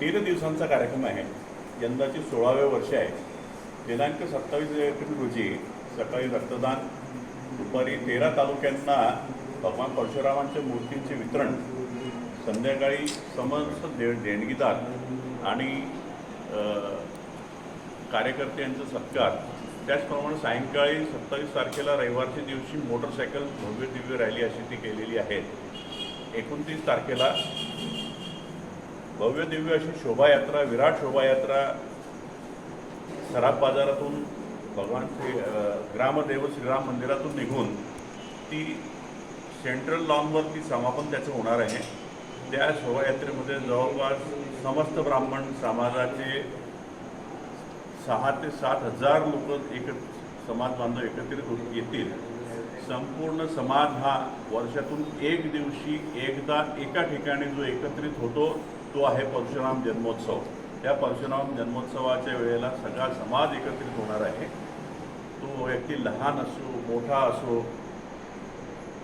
तीन दिवसांचा कार्यक्रम आहे. यंदाचे सोळावे वर्ष आहे. दिनांक सत्तावीस एप्रिल रोजी सकाळी रक्तदान दुपारी तेरा तालुक्यांना भगवान परशुरामांच्या मूर्तींचे वितरण संध्याकाळी समस्त दे देणगीदार आणि कार्यकर्त्यांचा सत्कार. त्याचप्रमाणे सायंकाळी सत्तावीस तारखेला रविवारच्या दिवशी मोटरसायकल भव्य दिव्य रॅली अशी ती केलेली आहे. एकोणतीस तारखेला भव्य दिव्य अशी शोभायात्रा विराट शोभायात्रा सराफ बाजारातून भगवान श्री ग्रामदेव श्रीराम मंदिरातून निघून ती सेंट्रल लॉनवरती समापन त्याचं होणार आहे. त्या शोभायात्रेमध्ये जवळपास समस्त ब्राह्मण समाजाचे सहा ते सात हजार लोक एक समाज बांधव एकत्रित होत येतील. संपूर्ण समाज हा वर्षातून एक दिवशी एकदा एका ठिकाणी जो एकत्रित होतो तो आहे परशुराम जन्मोत्सव. त्या परशुराम जन्मोत्सवाच्या वेळेला सगळा समाज एकत्रित होणार आहे. तो व्यक्ती लहान असो मोठा असो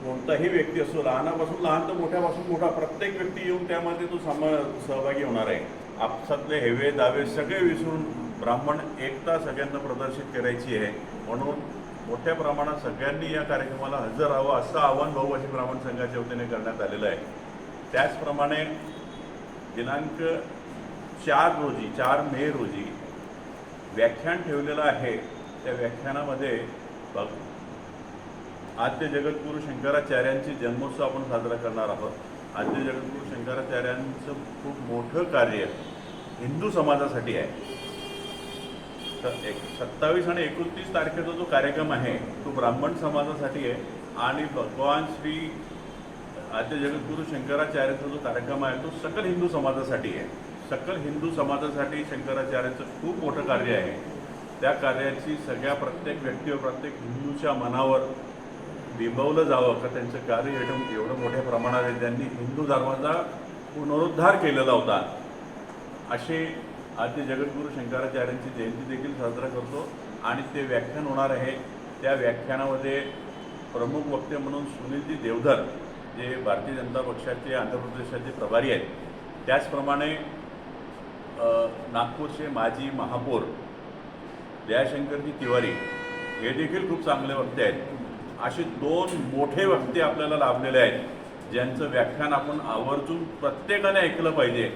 कोणताही व्यक्ती असो लहानापासून लहान तर मोठ्यापासून मोठा प्रत्येक व्यक्ती येऊन त्यामध्ये तो सम सहभागी होणार आहे. आपसातले हेवे दावे सगळे विसरून ब्राह्मण एकता सगळ्यांना प्रदर्शित करायची आहे. म्हणून मोठ्या प्रमाणात सगळ्यांनी या कार्यक्रमाला हजर राहावं असं आव्हान भाऊबाजी ब्राह्मण संघाच्या वतीने करण्यात आलेलं आहे. त्याचप्रमाणे दिनांक चार रोजी चार मे रोजी व्याख्यान ठेवलेलं आहे. त्या व्याख्यानामध्ये बघ आद्य जगद्गुरू शंकराचार्यांची जन्मोत्सव आपण साजरा करणार आहोत. आद्य जगद्गुरू शंकराचार्यांचं खूप मोठं कार्य हिंदू समाजासाठी आहे. तर एक सत्तावीस आणि एकोणतीस तारखेचा जो कार्यक्रम आहे तो ब्राह्मण समाजासाठी आहे. आणि भगवान श्री आद्य जगद्गुरु शंकराचार्यांचा जो कार्यक्रम आहे तो सकल हिंदू समाजासाठी आहे. सकल हिंदू समाजासाठी शंकराचार्यांचं खूप मोठं कार्य आहे. त्या कार्याची सगळ्या प्रत्येक व्यक्तीवर प्रत्येक हिंदूच्या मनावर बिंबवलं जावं का त्यांचं कार्य एवढं एवढं मोठ्या प्रमाणात आहे. त्यांनी हिंदू धर्माचा पुनरुद्धार केलेला होता. असे आद्य जगद्गुरू शंकराचार्यांची जयंती देखील साजरा करतो. आणि ते व्याख्यान होणार आहे. त्या व्याख्यानामध्ये प्रमुख वक्ते म्हणून सुनीलजी देवधर जे भारतीय जनता पक्षाचे आंध्र प्रदेशाचे प्रभारी आहेत त्याचप्रमाणे नागपूरचे माजी महापौर दयाशंकरजी तिवारी हे देखील खूप चांगले वक्ते आहेत. असे दोन मोठे वक्ते आपल्याला लाभलेले आहेत ज्यांचं व्याख्यान आपण आवर्जून प्रत्येकाने ऐकलं पाहिजे.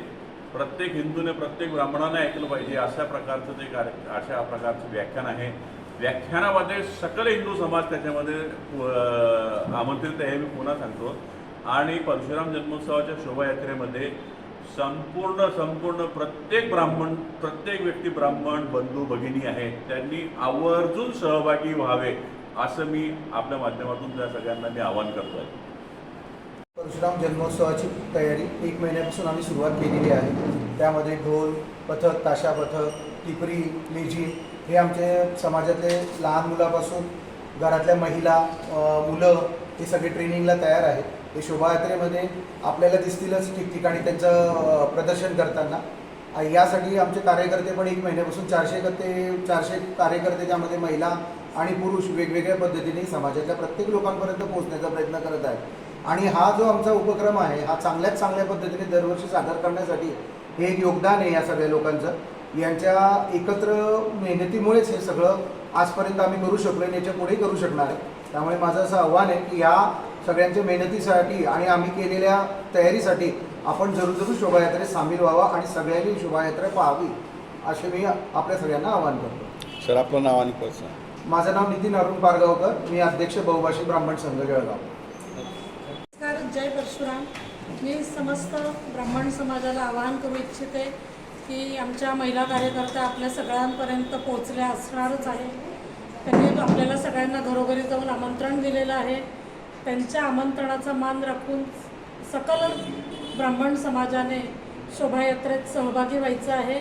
प्रत्येक हिंदूने प्रत्येक ब्राह्मणाने ऐकलं पाहिजे अशा प्रकारचं ते कार्य अशा प्रकारचं व्याख्यान आहे. व्याख्यानामध्ये सकल हिंदू समाज त्याच्यामध्ये आमंत्रित आहे मी पुन्हा सांगतो. आणि परशुराम जन्मोत्सवाच्या शोभायात्रेमध्ये संपूर्ण संपूर्ण प्रत्येक ब्राह्मण प्रत्येक व्यक्ती ब्राह्मण बंधू भगिनी आहेत त्यांनी आवर्जून सहभागी व्हावे असं मी आपल्या माध्यमातून त्या सगळ्यांना मी आवाहन करतो आहे परशुराम जन्मोत्सवाची तयारी एक महिन्यापासून आम्ही सुरुवात केलेली आहे. त्यामध्ये ढोल पथक ताशा पथक टिपरी लेझी हे आमचे समाजातले लहान मुलापासून घरातल्या महिला मुलं हे सगळे ट्रेनिंगला तयार आहेत. हे शोभायात्रेमध्ये आपल्याला दिसतीलच ठिकठिकाणी त्यांचं प्रदर्शन करताना. यासाठी आमचे कार्यकर्ते पण एक महिन्यापासून चारशे ते चारशे कार्यकर्ते त्यामध्ये महिला आणि पुरुष वेगवेगळ्या पद्धतीने समाजातल्या प्रत्येक लोकांपर्यंत पोहोचण्याचा प्रयत्न करत आहेत. आणि हा जो आमचा उपक्रम आहे हा चांगल्यात चांगल्या पद्धतीने दरवर्षी सादर करण्यासाठी हे एक योगदान आहे या सगळ्या लोकांचं. यांच्या एकत्र मेहनतीमुळेच हे सगळं आजपर्यंत आम्ही करू शकलो आणि याच्यापुढे करू शकणार आहे. त्यामुळे माझं असं आव्हान आहे की या सगळ्यांच्या मेहनतीसाठी आणि आम्ही केलेल्या तयारीसाठी आपण जरूर जरूर शोभायात्रेत सामील व्हावा आणि सगळ्यांनी शोभायात्रा पाहावी असे मी आपल्या सगळ्यांना आवाहन करतो. सर आपलं नाव आणि. माझं नाव नितीन अरुण पारगावकर मी अध्यक्ष बहुभाषी ब्राह्मण संघ जळगाव. नमस्कार जय परशुराम. मी समस्त ब्राह्मण समाजाला आवाहन करू इच्छिते की आमच्या महिला कार्यकर्त्या आपल्या सगळ्यांपर्यंत पोहोचल्या असणारच आहे. त्यांनी आपल्याला सगळ्यांना घरोघरी जाऊन आमंत्रण दिलेलं आहे. त्यांच्या आमंत्रणाचा मान राखून सकल ब्राह्मण समाजाने शोभायात्रेत सहभागी व्हायचं आहे.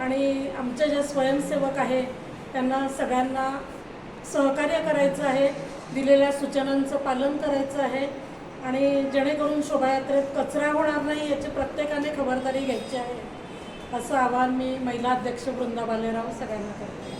आणि आमचे जे स्वयंसेवक आहे त्यांना सगळ्यांना सहकार्य करायचं आहे. दिलेल्या सूचनांचं पालन करायचं आहे. आणि जेणेकरून शोभायात्रेत कचरा होणार नाही याची प्रत्येकाने खबरदारी घ्यायची आहे. असं आवाहन मी महिला अध्यक्ष वृंदा बालेराव सगळ्यांना करते.